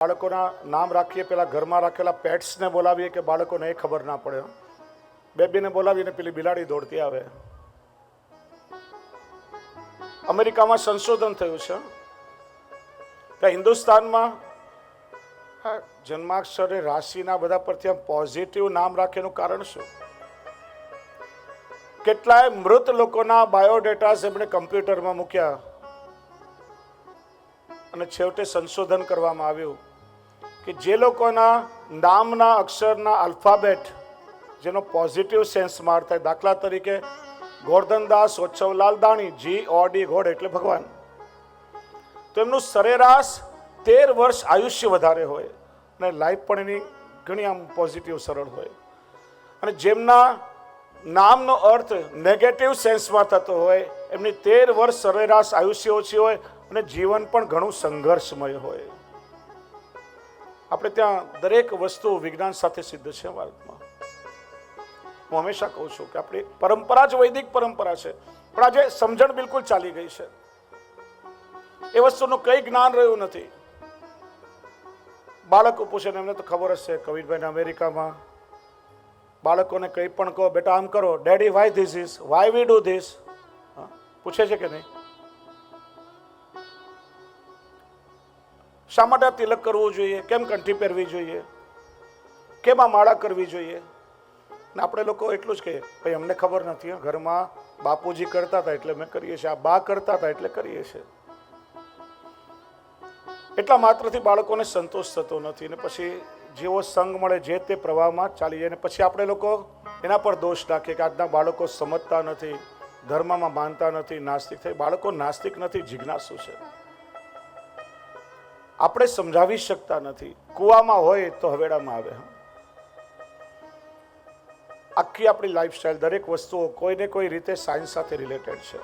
બાળકોના નામ રાખીએ, પેલા ઘરમાં રાખેલા પેટ્સને બોલાવીએ કે બાળકોને એ ખબર ના પડે બેબીને બોલાવીને પેલી બિલાડી દોડતી આવે. અમેરિકામાં સંશોધન થયું છે. કે હિન્દુસ્તાનમાં જન્માક્ષરે રાશિના બધા પરથી આમ પોઝિટિવ નામ રાખેનું કારણ શું? કેટલાય મૃત લોકોના બાયોડેટાસ એમણે કમ્પ્યુટરમાં મૂક્યા અને છેવટે સંશોધન કરવામાં આવ્યું. કે જે લોકોના નામના અક્ષરના આલ્ફાબેટ જેનો પોઝિટિવ સેન્સ મારતા હોય દાખલા તરીકે ગોરધનદાસ ઓછવલાલ દાણી જી ઓ ડી ગોડ એટલે ભગવાન. તો એમનું સરેરાશ તેર વર્ષ આયુષ્ય વધારે હોય અને લાઈફ પણ એની ઘણી આમ પોઝિટિવ સરળ હોય. અને જેમના નામનો અર્થ નેગેટિવ સેન્સમાં થતો હોય, એમની તેર વર્ષ સરેરાશ આયુષ્ય ઓછી હોય અને જીવન પણ ઘણું સંઘર્ષમય હોય. આપણે ત્યાં દરેક વસ્તુ વિજ્ઞાન સાથે સિદ્ધ છે ભારતમાં. હું હંમેશા કહું છું કે આપણી પરંપરા જ વૈદિક પરંપરા છે, પણ આજે સમજણ બિલકુલ ચાલી ગઈ છે. એ વસ્તુનું કંઈ જ્ઞાન રહ્યું નથી. બાળકો પૂછે એમને તો ખબર હશે, કવિરભાઈને અમેરિકામાં. બાળકોને કંઈ પણ કહો, બેટા, આમ કરો daddy why this is why we do this પૂછે છે કે નહીં? શા માટે તિલક કરવું જોઈએ? કેમ કંઠી પહેરવી જોઈએ? કેમ આ માળા કરવી જોઈએ? ને આપણે લોકો એટલું જ કહીએ, ભાઈ, અમને ખબર નથી ઘરમાં બાપુજી કરતા હતા એટલે અમે કરીએ છીએ, આ બા કરતા હતા એટલે કરીએ છીએ. એટલા માત્રથી બાળકોને સંતોષ થતો નથી ને પછી જેવો સંગ મળે જે તે પ્રવાહમાં ચાલી જાય ને પછી આપણે લોકો એના પર દોષ નાખીએ કે આજના બાળકો સમજતા નથી, ધર્મમાં માનતા નથી, નાસ્તિક થઈ બાળકો નાસ્તિક નથી, જિજ્ઞાસુ છે. આપણે સમજાવી શકતા નથી કૂવામાં હોય તો હવેડામાં આવે. આખી આપણી લાઈફસ્ટાઈલ દરેક વસ્તુઓ કોઈને કોઈ રીતે સાયન્સ સાથે રિલેટેડ છે